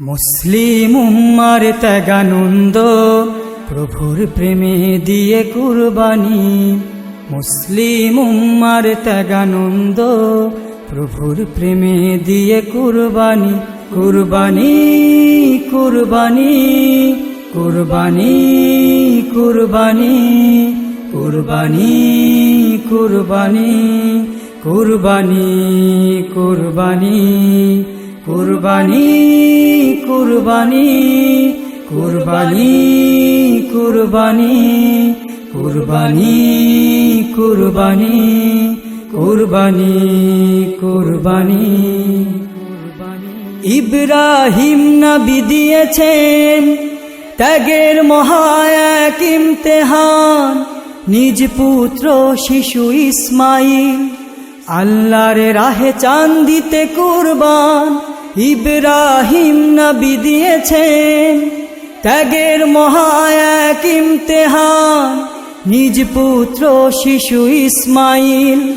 মুসলিম উম্মার ত্যাগানন্দ, প্রভুর প্রেমে দিয়ে কুরবানি। মুসলিম উম্মার ত্যাগানন্দ, প্রভুর প্রেমে দিয়ে কুরবানি। কুরবানি কুরবানি কুরবানি কুরবানি কুরবানি কুরবানি কুরবানি কুরবানি। কুরবানি কুরবানি কুরবানি কুরবানি কুরবানি কুরবানি কুরবানি কুরবানি। ইব্রাহিম নবী দিয়েছেন ত্যাগের মহায়াক ইমতেহান। নিজ পুত্র শিশু ইসমাইল, আল্লাহর রাহে চান্দিতে কুরবান। ইব্রাহিম নবী দিয়েছেন ত্যাগের ইমতেহান। নিজ পুত্র শিশু ইসমাইল,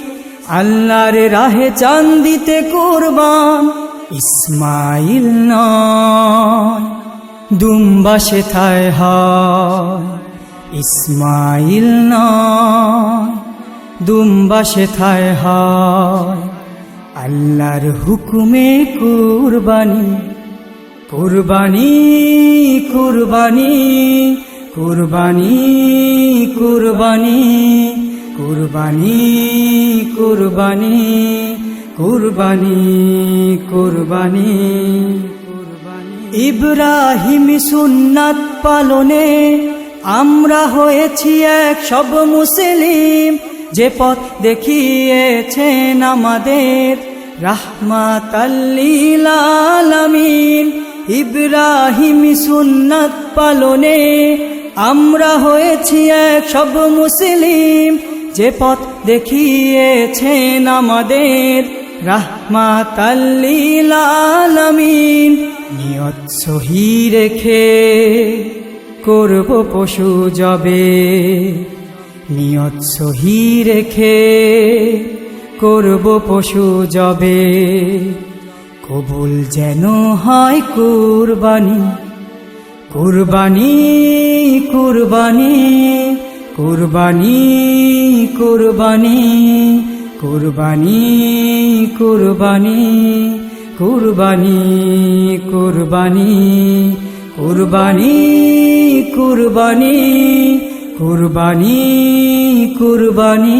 আল্লাহর রাহে চান্দিতে কুরবান। ইসমাইল নয় দুম্বা সেথায় হয়। ইসমাইল নয় দুম্বা সেথায় হয়। আল্লাহর হুকুমে কুরবানি কুরবানি কুরবানি কুরবানি কুরবানি কুরবানি কুরবানি কুরবানি কুরবানি। ইব্রাহিম সুন্নাত পালনে আমরা হয়েছি এক সব মুসলিম, যে পথ দেখিয়েছেন আমাদের। রাহমাত আলামিন ইব্রাহিম সুন্নাত পালনে আমরা হয়েছি এক সব মুসলিম। যে পথ দেখিয়েছেন আমাদের রাহমাত আলামিন নিয়ত সহি রেখে করব পশু জবে। নিয়ত সহি রেখে করব পশু জবে কবুল যেন হয় কুরবানি কুরবানি কুরবানি কুরবানি কুরবানি কুরবানি কুরবানি কুরবানি কুরবানি কুরবানি কুরবানি কুরবানি কুরবানি